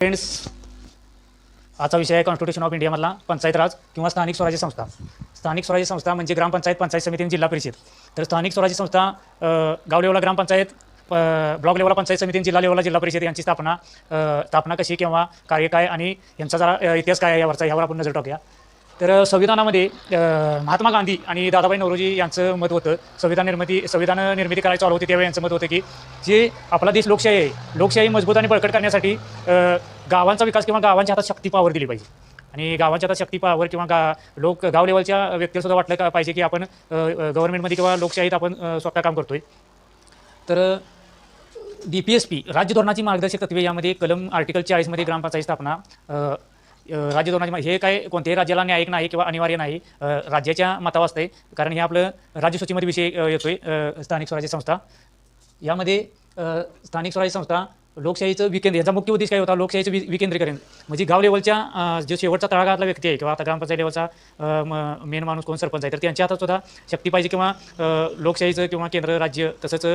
Friends आजचा विषय आहे कॉन्स्टिट्यूशन ऑफ इंडियामधला पंचायत राज किंवा स्थानिक स्वराज्य संस्था. स्थानिक स्वराज्य संस्था म्हणजे ग्रामपंचायत पंचायत समिती आणि जिल्हा परिषद. तर स्थानिक स्वराज्य संस्था गाव लेवला ग्रामपंचायत ब्लॉक लेवलला पंचायत समिती जिल्हा लेवलला जिल्हा परिषद यांची स्थापना स्थापना कशी किंवा कार्य काय आणि यांचा जरा इतिहास काय आहे यावरचा यावर आपण नजर टाकूया. तर संविधानामध्ये महात्मा गांधी आणि दादाबाई नवरोजी यांचं मत होतं संविधान निर्मिती संविधान निर्मिती करायला चालू होती त्यावेळी यांचं मत होतं की जे आपला देश लोकशाही आहे लोकशाही मजबूत आणि बळकट करण्यासाठी गावांचा विकास किंवा गावांच्या हातात शक्ती पावर दिली पाहिजे. आणि गावांच्या आता शक्ती पावर किंवा गा लोक गाव लेवलच्या व्यक्तीसुद्धा वाटलं का पाहिजे की आपण गव्हर्नमेंटमध्ये किंवा लोकशाहीत आपण स्वतः काम करतोय. तर डी पी एस पी राज्य धोरणाची मार्गदर्शक तत्वे यामध्ये कलम आर्टिकल चाळीसमध्ये ग्रामपंचायत स्थापना राज्य धोरणाची हे काय कोणत्याही राज्याला न्यायिक नाही किंवा अनिवार्य नाही. राज्याच्या मतावर असते. कारण हे आपलं राज्यसूचीमध्ये विषय येतोय स्थानिक स्वराज्य संस्था. यामध्ये स्थानिक स्वराज्य संस्था लोकशाहीचं विकेंद्र याचा मुख्य उद्देश काय होता? लोकशाहीचं वि विकेंद्रीकरण म्हणजे गाव लेवलच्या जो शेवटचा तळागाळातला व्यक्ती आहे किंवा आता ग्रामपंचायत लेवलचा मेन माणूस कोण? सरपंच आहे. तर त्यांच्या हातात सुद्धा शक्ती पाहिजे किंवा लोकशाहीचं किंवा केंद्र राज्य तसंच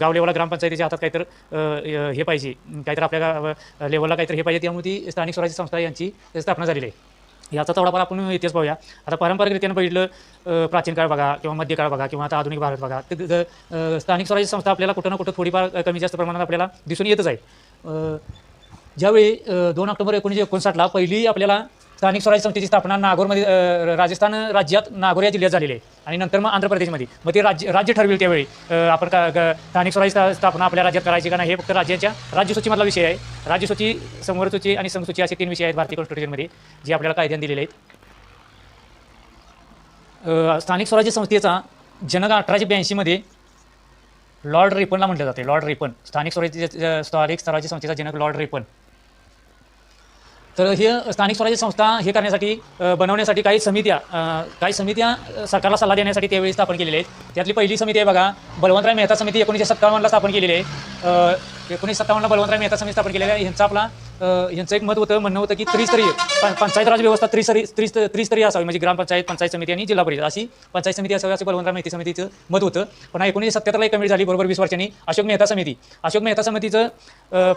गाव लेवलला ग्रामपंचायतीच्या हातात काहीतर हे पाहिजे. काहीतरी आपल्या गाव लेवलला काहीतरी हे पाहिजे. त्यामुळे ती स्थानिक स्वराज्य संस्था यांची स्थापना झालेली आहे. याचा थोडाफार आपण इतिहास पाहूया आता पारंपरिकरित्यानं बघितलं प्राचीन काळ बघा किंवा मध्यकाळ बघा किंवा आता आधुनिक भारत बघा तर स्थानिक स्वराज्य संस्था आपल्याला कुठं ना कुठं थोडीफार कमी जास्त प्रमाणात आपल्याला दिसून येतच आहे ज्यावेळी दोन ऑक्टोबर एकोणीसशे एकोणसाठला पहिली आपल्याला स्थानिक स्वराज्य संस्थेची स्थापना नागोरमध्ये राजस्थान राज्यात नागोर या जिल्ह्यात झालेली आहे. आणि नंतर मग आंध्र प्रदेशमध्ये. मग ते राज्य राज्य ठरवेल त्यावेळी. आपण का ग- स्थानिक स्वराज्य स्थापना आपल्या राज्यात करायची का नाही हे फक्त राज्याच्या राज्यसूचीमधला विषय आहे. राज्यसूची समोरसूची आणि संघसूची असे तीन विषय आहेत भारतीय कॉन्स्टिट्यूशनमध्ये जे आपल्याला कायद्याने दिलेले आहेत. स्थानिक स्वराज्य संस्थेचा जनक अठराशे ब्याऐंशीमध्ये लॉर्ड रेपनला म्हटलं जाते. Lord Ripon. स्थानिक स्वराज्य स्थानिक स्वराज्य संस्थेचा जनक लॉर्ड रेपन. तर हे स्थानिक स्वराज्य संस्था हे करण्यासाठी बनवण्यासाठी काही समित्या काही समित्या सरकारला सल्ला देण्यासाठी त्यावेळी स्थापन केलेल्या आहेत. त्यातली पहिली समिती आहे बघा बलवंतराय मेहता समिती एकोणीसशे सत्तावन्नला स्थापन केलेली आहे. एकोणीसशे सत्तावन्नला बलवंतराय मेहता समिती स्थापन केलेली आहे. ह्यांचा आपला यांचं एक मत होतं म्हणणं होतं की त्रिस्तरीय पंचायत राज व्यवस्था त्रिस्तरी त्रिस्त त्रिस्तरीय असावी. म्हणजे ग्रामपंचायत पंचायत समिती आणि जिल्हा परिषद. अशी पंचायत समिती असावी असं बलवंतराव माहिती समितीचं मत होतं. पण एकोणीसशे सत्त्याहत्तरला एक कमिटी झाली बरोबर वीस वर्षांनी. अशोक मेहता समिती. अशोक मेहता समितीचं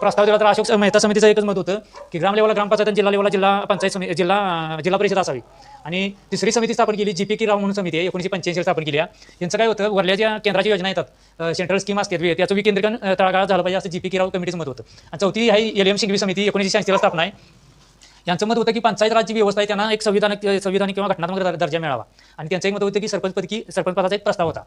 प्रस्ताव दिला तर अशोक मेहता समितीचं एकच मत होतं की ग्राम लेवला ग्रामपंचायत जिल्हा लेवला जिल्हा पंचायत समिती जिल्हा जिल्हा परिषद असावी. आणि तिसरी समिती स्थापन केली जी पी की राव म्हणून समिती आहे एकोणीशे पंच्याऐंशी स्थापन केली आहे. यांचं काय होतं वरल्या ज्या केंद्राची योजना येतात सेंट्रल स्कीम असतात त्याचं विकेंद्रीकरण तळागाळा झालं पाहिजे असं जी पी की राव कमिटीचं मत होतं. आणि चौथी आहे एल एम सिंघवी समिती. एकोणीसशे शहाऐंशीला स्थापना आहे. यांचं मत होतं की पंचायत राज जी व्यवस्था आहे त्यांना एक संविधानिक संविधानिक किंवा घटनात्मक दर- दर्जा मिळावा. आणि त्यांचं एक मत होतं की सरपंच पदकी सरपंच पदाचा एक प्रस्ताव होता.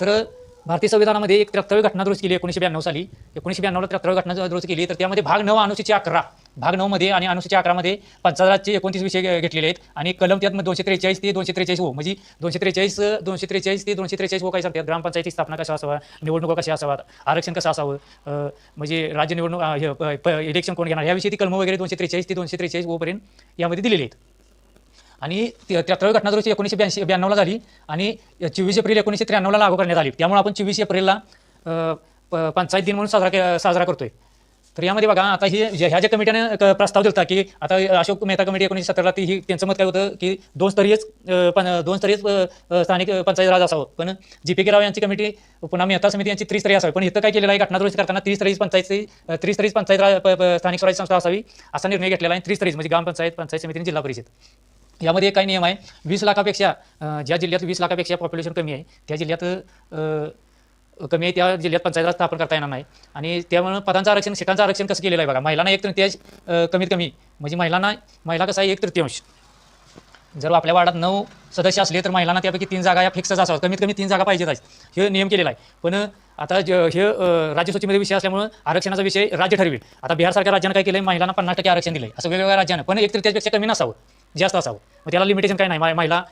तर भारतीय संविधानामध्ये एक त्र्याहत्तरावी घटना दुरुस्ती केली एकोणीशे ब्याण्णव साली. एकोणीशे ब्याण्णवला त्र्याहत्तरावी घटना दुरुस्ती केली तर त्यामध्ये भाग नऊ अनुसूची अकरा. भाग नऊमध्ये आणि अनुसूची अकरामध्ये पंचायत एकोणतीस विषय घेतलेले आहेत. आणि कलम त्यात दोनशे त्रेचाळीस ते दोनशे त्रेचाळीस हो. म्हणजे दोनशे त्रेचाळीस दोनशे त्रेचाळीस ते दोनशे त्रेचाळीस हो काय सांगतात? ग्रामपंचायती स्थापना कशा असावा निवडणुका कशा असाव्यात? आरक्षण कसं असावं? म्हणजे राज्य निवडणूक प- इलेक्शन कोण घेणार? याविषयी ती वगैरे दोनशे त्रेचाळीस ते दोनशे त्रेचाळीस ओपर्यंत यामध्ये दिलेले आहेत. आणि त्र्याहत्तरावी घटना दुरुस्ती एकोणीसशे ब्याऐंशी ब्याण्णवला झाली आणि चोवीस एप्रिल एकोणीसशे त्र्याण्णवला लागू करण्यात आली. त्यामुळे आपण चोवीस एप्रिलला प- पंचायत दिन म्हणून साजरा के साजरा करतोय. तर यामध्ये बघा आता ही ज्या- ह्या ज्या कमिटीने प्रस्ताव दिला की आता अशोक मेहता कमिटी एकोणीसशे सतराला ती ही त्यांचं मत काय होतं की दोन स्तरीयच पण दोन स्तरीयच स्थानिक पंचायत राज असावं. पण जी पी के राव यांची कमिटी पुन्हा मेहता समिती यांची त्रिस्तरीय असावी. पण इथं काय केलेलं आहे घटना दुरुस्ती करताना त्रिस्तरीय पंचायत त्रिस्तरीय पंचायत राज स्थानिक स्वराज्य संस्था असावी असा निर्णय घेतलेला आहे त्रिस्तरीय म्हणजे ग्रामपंचायत पंचायत समिती जिल्हा परिषद. यामध्ये काही नियम आहे. वीस लाखापेक्षा ज्या जिल्ह्यात वीस लाखापेक्षा पॉप्युलेशन कमी आहे त्या जिल्ह्यात कमी आहे त्या जिल्ह्यात पंचायत स्थापन करता येणार नाही. आणि त्यामुळे पदांचं आरक्षण सीटांचं आरक्षण कसं केलेलं आहे बघा? महिलांना एक तृतीयांश कमीत कमी. म्हणजे महिलांना महिला कसं आहे? एक तृतीयांश. जर आपल्या वार्डात नऊ सदस्य असले तर महिलांना त्यापैकी तीन जागा या फिक्सच असाव्यात कमीत कमी तीन जागा पाहिजेत आहेत. हे नियम केलेला आहे. पण आता ज हे राज्यसूचीमध्ये विषय असल्यामुळे आरक्षणाचा विषय राज्य ठरवेल. आता बिहारसारख्या राज्यानं काय केलं आहे महिलांना पन्नास टक्के आरक्षण दिलं आहे असं वेगवेगळ्या राज्यानं. पण एक तृतीयांशपेक्षा कमी नसावं. जास्त असावं. मग त्याला लिमिटेशन काय नाही? महिला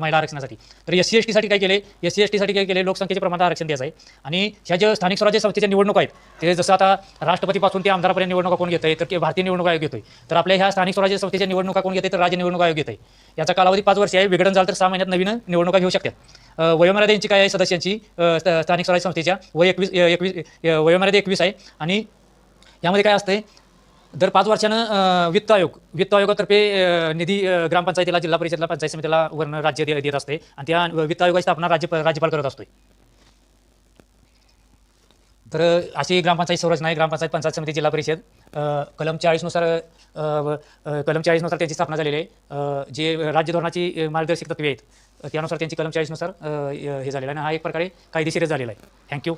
महिला आरक्षणासाठी. तर एस सी एस टीसाठी काय केले एस सी एस टीसाठी काय केले लोकसंख्येच्या प्रमाणात आरक्षण द्यायचं आहे आणि ह्या ज्या स्थानिक स्वराज्य संस्थेच्या निवडणूक आहेत ते जसं आता राष्ट्रपतीपासून ते आमदारापर्यंत निवडणुका कोण घेत आहे तर भारतीय निवडणूक आयोग घेतोय. तर आपल्या ह्या स्थानिक स्वराज्य संस्थेच्या निवडणुका कोण घेते तर राज्य निवडणूक आयोग घेत आहे याचा कालावधी पाच वर्ष आहे. विघटन झालं तर सहा महिन्यात नवीन निवडणुका घेऊ शकतात. अ, वयोमर्यादा यांची काय आहे सदस्यांची? स्थानिक स्वराज्य संस्थेच्या वय एकवीस एकवीस वयोमर्यादा एकवीस आहे. आणि यामध्ये काय असतंय? दर पाच वर्षानं वित्त आयोग वित्त आयोगातर्फे निधी ग्रामपंचायतीला जिल्हा परिषदला पंचायत समितीला वर्ण राज्य देत असते. आणि त्या वित्त आयोगाची स्थापना राज्य राज्यपाल करत असतोय. तर अशी ग्रामपंचायत संरचना आहे ग्रामपंचायत पंचायत समिती जिल्हा परिषद अ, कलम चाळीसनुसार अ, व- अ, कलम चाळीसनुसार त्यांची स्थापना झालेली आहे. अ, जे राज्य धोरणाची अ, मार्गदर्शक तत्वे आहेत त्यानुसार त्यांची कलम चाळीसनुसार अ, हे झालेलं आहे. आणि हा एक प्रकारे कायदेशीरच झालेला आहे. थँक्यू